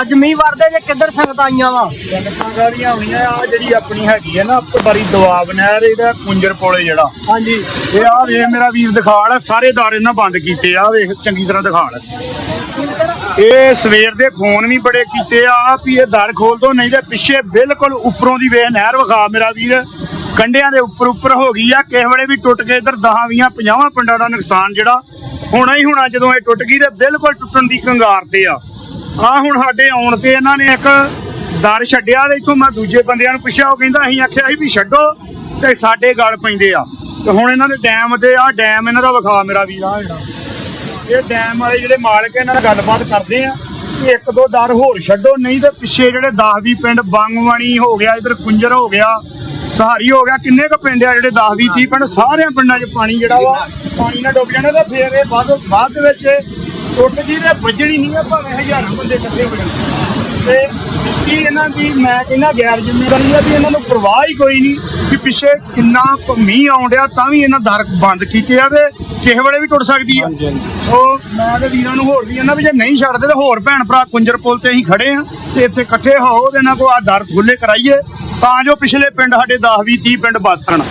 ਅੱਜ ਮੀਂਹ ਵਰਦੇ ਜੇ ਕਿੱਧਰ ਸੰਗਤਾਂ ਆਈਆਂ ਵਾ? ਸੰਗਤਾਂ ਗਾੜੀਆਂ ਹੋਈਆਂ ਆ ਜਿਹੜੀ ਆਪਣੀ ਹੈਗੀ ਹੈ ਨਾ ਬੜੀ ਦਵਾਬ ਨਹਿਰ ਇਹਦਾ ਕੁੰਜਰ ਪੋਲੇ ਜਿਹੜਾ। ਹਾਂਜੀ। ਇਹ ਆ ਵੇਖ ਮੇਰਾ ਵੀਰ ਦਿਖਾਲ ਸਾਰੇ ਦਾਰੇ ਇਹਨਾਂ ਬੰਦ ਕੀਤੇ ਆ ਵੇਖ ਚੰਗੀ ਤਰ੍ਹਾਂ ਦਿਖਾਲ ਇਹ ਸਵੇਰ ਦੇ ਫੋਨ ਵੀ ਬੜੇ ਕੀਤੇ ਆ ਵੀ ਇਹ ਦਰ ਖੋਲ ਦੋ ਨਹੀਂ ਤੇ ਪਿੱਛੇ ਬਿਲਕੁਲ ਉੱਪਰੋਂ ਦੀ ਵੇਖ ਨਹਿਰ ਵਿਖਾ ਮੇਰਾ ਵੀਰ। ਕੰਡਿਆਂ ਦੇ ਉੱਪਰ ਉੱਪਰ ਹੋ ਗਈ ਆ ਕਿਸੇ ਵੇਲੇ ਵੀ ਟੁੱਟ ਕੇ ਇਧਰ 10 20 50 ਪਿੰਡਾਂ ਦਾ ਨੁਕਸਾਨ ਜਿਹੜਾ ਹੋਣਾ ਹੀ ਹੋਣਾ ਜਦੋਂ ਇਹ ਟੁੱਟ ਗਈ ਤੇ ਬਿਲਕੁਲ ਟੁੱਟਣ ਦੀ ਕੰਗਾਰ ਤੇ ਆ। ਆ ਹੁਣ ਸਾਡੇ ਆਉਣ ਤੇ ਇਹਨਾਂ ਨੇ ਇੱਕ ਦਰ ਛੱਡਿਆ ਤੇ ਇੱਥੋਂ ਮੈਂ ਦੂਜੇ ਬੰਦਿਆਂ ਨੂੰ ਪੁੱਛਿਆ, ਉਹ ਕਹਿੰਦਾ ਅਸੀਂ ਆਖਿਆ ਸੀ ਵੀ ਛੱਡੋ ਤੇ ਸਾਡੇ ਗਲ ਪੈਂਦੇ ਆ। ਤੇ ਹੁਣ ਇਹਨਾਂ ਦੇ ਡੈਮ ਤੇ ਆ ਡੈਮ ਇਹਨਾਂ ਦਾ ਵਿਖਾ ਮੇਰਾ ਵੀਰ ਆ ਜਿਹੜਾ। ਇਹ ਡੈਮ ਵਾਲੇ ਜਿਹੜੇ ਮਾਲਕ ਇਹਨਾਂ ਨਾਲ ਗੱਲਬਾਤ ਕਰਦੇ ਆ ਕਿ ਇੱਕ ਦੋ ਦਰ ਹੋਰ ਛੱਡੋ, ਨਹੀਂ ਤੇ ਪਿੱਛੇ ਜਿਹੜੇ 10 20 ਪਿੰਡ ਬੰਗਵਾਣੀ ਹੋ ਗਿਆ, ਇਧਰ ਕੁੰਜਰ ਹੋ ਗਿਆ, ਸਹਾਰੀ ਹੋ ਗਿਆ, ਕਿੰਨੇ ਕ ਪਿੰਡ ਆ ਜਿਹੜੇ 10 20 30 ਪਿੰਡ, ਸਾਰਿਆਂ ਪਿੰਡਾਂ 'ਚ ਪਾਣੀ ਜਿਹੜਾ ਵਾ, ਪਾਣੀ ਨਾਲ ਡੁੱਬ ਜਾਣਾ ਤੇ ਫੇਰ ਇਹ ਬਾਅਦ ਬਾਅਦ ਦੇ ਵਿੱਚ ਟੁੱਟ ਜੀ ਤੇ ਵੱਜਣੀ ਨਹੀਂ ਆ ਭਾਵੇਂ ਹਜ਼ਾਰਾਂ ਬੰਦੇ ਇਕੱਠੇ ਹੋ ਜਾਣ। ਤੇ ਕੀ ਇਹਨਾਂ ਦੀ ਮੈਂ ਕਹਿੰਦਾ ਗੈਰ ਜ਼ਿੰਮੇਵਾਰੀ ਆ ਵੀ ਇਹਨਾਂ ਨੂੰ ਪਰਵਾਹ ਹੀ ਕੋਈ ਨਹੀਂ ਕਿ ਪਿੱਛੇ ਕਿੰਨਾ ਮੀਂਹ ਆਉਣ ਡਿਆ ਤਾਂ ਵੀ ਇਹਨਾਂ ਦਰ ਬੰਦ ਕੀਤੇ ਆ ਤੇ ਕਿਸੇ ਵੇਲੇ ਵੀ ਟੁੱਟ ਸਕਦੀ ਆ। ਉਹ ਮੈਂ ਤੇ ਵੀਰਾਂ ਨੂੰ ਹੋਰ ਵੀ ਇਹਨਾਂ ਵੀ ਜੇ ਨਹੀਂ ਛੱਡਦੇ ਤੇ ਹੋਰ ਭੈਣ ਭਰਾ ਕੁੰਜਰ ਪੁਲ ਤੇ ਅਸੀਂ ਖੜੇ ਆ ਤੇ ਇੱਥੇ ਇਕੱਠੇ ਹੋ ਤੇ ਇਹਨਾਂ ਕੋ ਆ ਦਰ ਖੁੱਲੇ ਕਰਾਈਏ ਤਾਂ ਜੋ ਪਿਛਲੇ ਪਿੰਡ ਸਾਡੇ 10 20 30 ਪਿੰਡ ਬਚ ਸਕਣ।